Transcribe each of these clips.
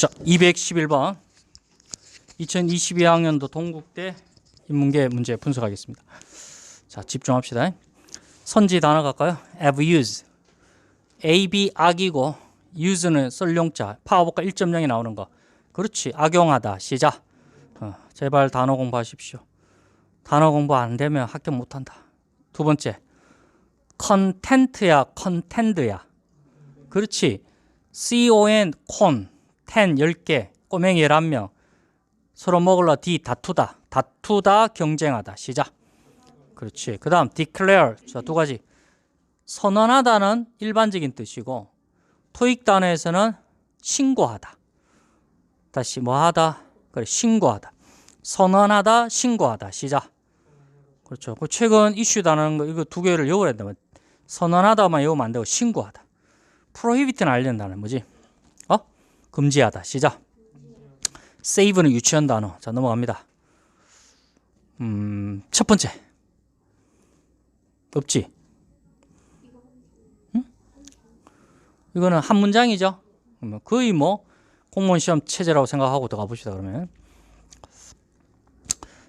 자, 211번 2022학년도 동국대 인문계 문제 분석하겠습니다. 자, 집중합시다. 선지 단어 갈까요? have used. A, B 악이고 use는 썰용자 파워복과 1.0이 나오는 거. 그렇지. 악용하다. 시작. 어, 제발 단어 공부하십시오. 단어 공부 안 되면 합격 못 한다. 두 번째. 컨텐트야, 컨텐드야. 그렇지. con 콘, 텐 10개, 꼬맹이 11명. 서로 먹을라 D 다투다. 다투다 경쟁하다. 시작. 그렇지. 그 다음 declare. 자, 두 가지. 선언하다는 일반적인 뜻이고 토익 단어에서는 신고하다. 다시 뭐 하다? 그래, 신고하다. 선언하다, 신고하다. 시작. 그렇죠. 그 최근 이슈다는 거 이거 두 개를 외워야 된다. 선언하다만 외우면 안 되고 신고하다. 프로히비트는 알린다는 뭐지? 어? 금지하다. 시작. 세이브는 유치원 단어. 자, 넘어갑니다. 음, 첫 번째. 없지? 응? 이거는 한 문장이죠. 거의 뭐 공무원 시험 체제라고 생각하고 들어가 봅시다. 그러면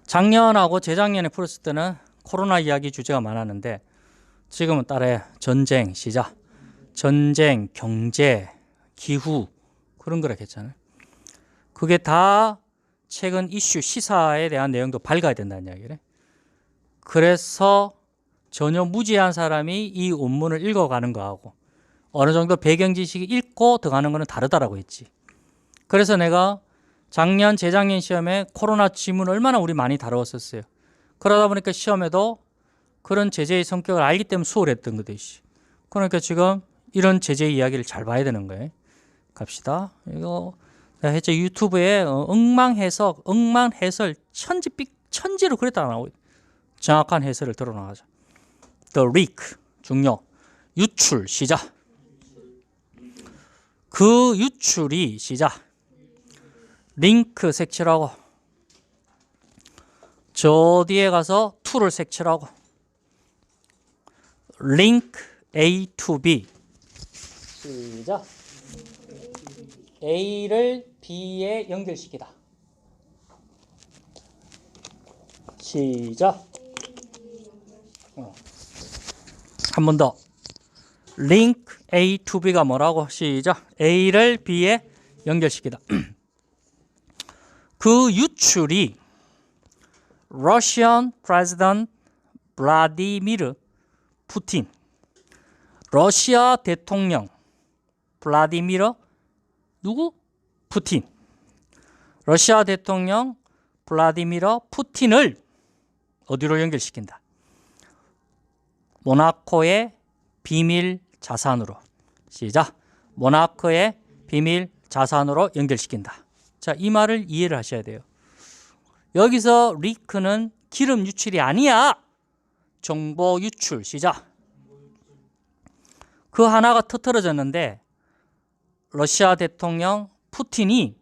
작년하고 재작년에 풀었을 때는 코로나 이야기 주제가 많았는데 지금은 따라해 전쟁 시작. 전쟁, 경제, 기후 그런 거라 했잖아요. 그게 다 최근 이슈 시사에 대한 내용도 밝아야 된다는 이야기래. 그래서 전혀 무지한 사람이 이 원문을 읽어가는 거하고 어느 정도 배경 지식이 읽고 들어가는 거는 다르다라고 했지. 그래서 내가 작년, 재작년 시험에 코로나 지문 얼마나 우리 많이 다루었었어요. 그러다 보니까 시험에도 그런 제재의 성격을 알기 때문에 수월했던 거듯이. 그러니까 지금 이런 제재 이야기를 잘 봐야 되는 거예요. 갑시다. 이거 했죠 유튜브에 어, 엉망 해석, 엉망 해설 천지빛 천지로 그랬다 나오고 정확한 해설을 들어나가자. The leak 중요 유출 시작. 그 유출이 시작. 링크 색칠하고 저 뒤에 가서 to를 색칠하고 link A to B 시작. A를 B에 연결시키다. 시작. 어. 한번 더. link A to B가 뭐라고? 시작. A를 B에 연결시키다. 그 유출이 러시안 프레지던트 블라디미르 푸틴 러시아 대통령 블라디미르 누구? 푸틴. 러시아 대통령 블라디미르 푸틴을 어디로 연결시킨다? 모나코의 비밀 자산으로. 시작. 모나코의 비밀 자산으로 연결시킨다. 자, 이 말을 이해를 하셔야 돼요. 여기서 리크는 기름 유출이 아니야. 정보 유출. 시작. 그 하나가 터트려졌는데 러시아 대통령 푸틴이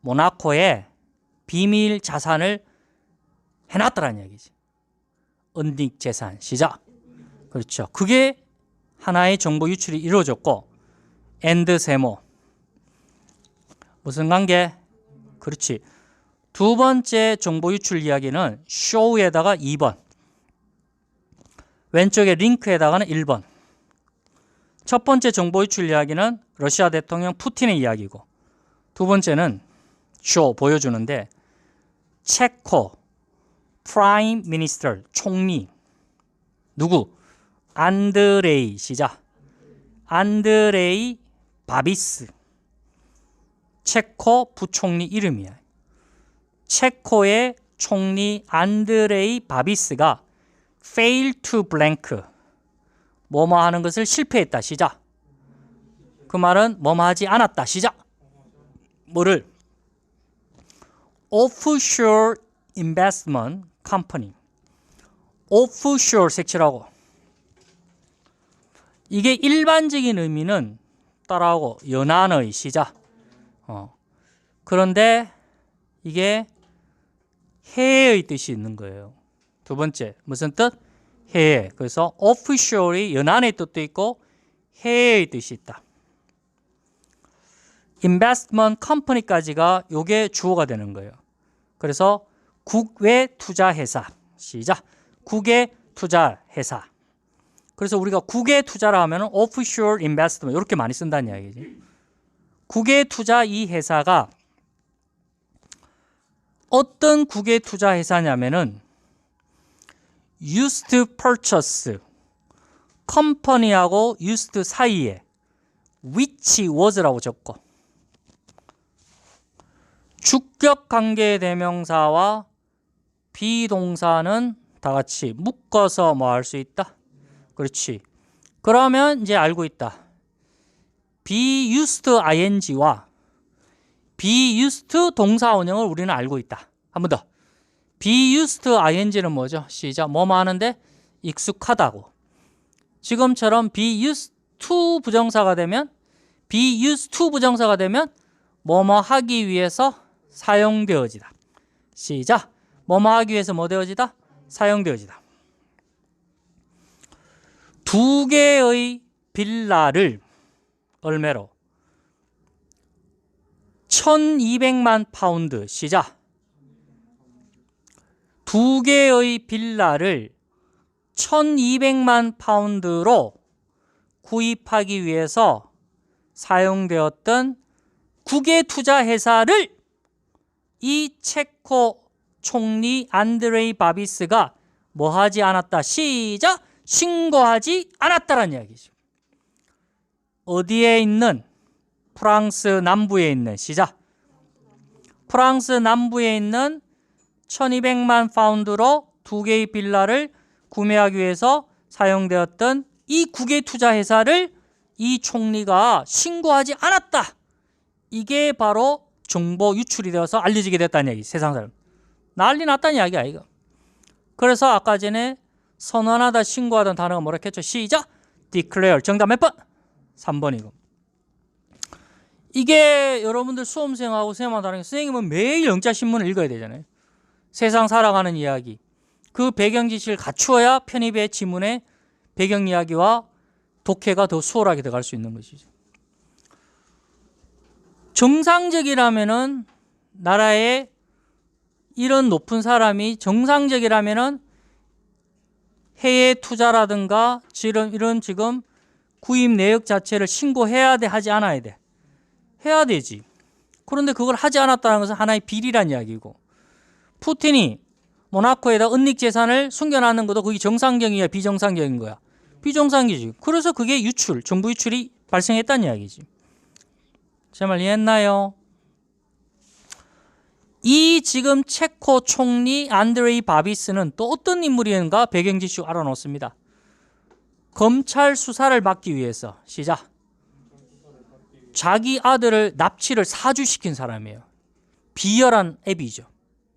모나코에 비밀 자산을 해놨더라는 얘기지. 은닉 재산 시작. 그렇죠. 그게 하나의 정보 유출이 이루어졌고 엔드 세모 무슨 관계? 그렇지. 두 번째 정보 유출 이야기는 쇼에다가 2번 왼쪽에 링크에다가는 1번 첫 번째 정보 유출 이야기는 러시아 대통령 푸틴의 이야기고 두 번째는 쇼 보여주는데 체코 프라임 미니스터 총리 누구? 안드레이 시작 안드레이 바비스. 체코 부총리 이름이야. 체코의 총리 안드레이 바비스가 fail to blank 뭐뭐 하는 것을 실패했다. 시작. 그 말은 뭐뭐 하지 않았다. 시작. 뭐를 offshore investment company offshore 색칠하고 이게 일반적인 의미는 따라하고 연안의 시작. 어. 그런데 이게 해의 뜻이 있는 거예요. 두 번째 무슨 뜻? 해외. 그래서 official이 연안의 뜻도 있고 해외의 뜻이 있다. investment company까지가 요게 주어가 되는 거예요. 그래서 국외 투자 회사 시작. 국외 투자 회사. 그래서 우리가 국외 투자라 하면은 offshore investment 이렇게 많이 쓴다는 이야기지. 국외 투자 이 회사가 어떤 국외 투자 회사냐면은 used to purchase 컴퍼니하고 used 사이에 which was라고 적고 주격 관계 대명사와 비동사는 다 같이 묶어서 뭐 할 수 있다. 그렇지. 그러면 이제 알고 있다. be used ing와 be used 동사 원형을 우리는 알고 있다. 한 번 더. Be used ing는 뭐죠? 시작. 뭐뭐 하는데 익숙하다고. 지금처럼 be used to 부정사가 되면 be used to 부정사가 되면 뭐뭐 하기 위해서 사용되어지다. 시작. 뭐뭐 하기 위해서 뭐 되어지다? 사용되어지다. 두 개의 빌라를 얼마로? 1200만 파운드 시작. 두 개의 빌라를 1200만 파운드로 구입하기 위해서 사용되었던 국외 투자 회사를 이 체코 총리 안드레이 바비스가 뭐 하지 않았다. 시작. 신고하지 않았다라는 이야기죠. 어디에 있는 프랑스 남부에 있는 시작. 프랑스 남부에 있는 1200만 파운드로 두 개의 빌라를 구매하기 위해서 사용되었던 이 국외 투자 회사를 이 총리가 신고하지 않았다. 이게 바로 정보 유출이 되어서 알려지게 됐다는 얘기. 세상 사람. 난리 났다는 이야기야, 이거. 그래서 아까 전에 선언하다 신고하던 단어가 뭐라 했죠? 시작. declare. 정답 몇 번? 3번이고. 이게 여러분들 수험생하고 선생님하고 다른 게 선생님은 매일 영자 신문을 읽어야 되잖아요. 세상 살아가는 이야기. 그 배경 지식을 갖추어야 편입의 지문의 배경 이야기와 독해가 더 수월하게 들어갈 수 있는 것이죠. 정상적이라면은 나라에 이런 높은 사람이 정상적이라면은 해외 투자라든가 이런 이런 지금 구입 내역 자체를 신고해야 돼 하지 않아야 돼 해야 되지 그런데 그걸 하지 않았다는 것은 하나의 비리란 이야기고 푸틴이 모나코에다 은닉 재산을 숨겨놨는 것도 그게 정상적이야 비정상적인 거야 비정상이지 그래서 그게 유출 정부 유출이 발생했다는 이야기지 제 말 이해했나요? 이 지금 체코 총리 안드레이 바비스는 또 어떤 인물인가 배경 지식 알아놓습니다. 검찰 수사를 받기 위해서 시작. 자기 아들을 납치를 사주시킨 사람이에요. 비열한 앱이죠.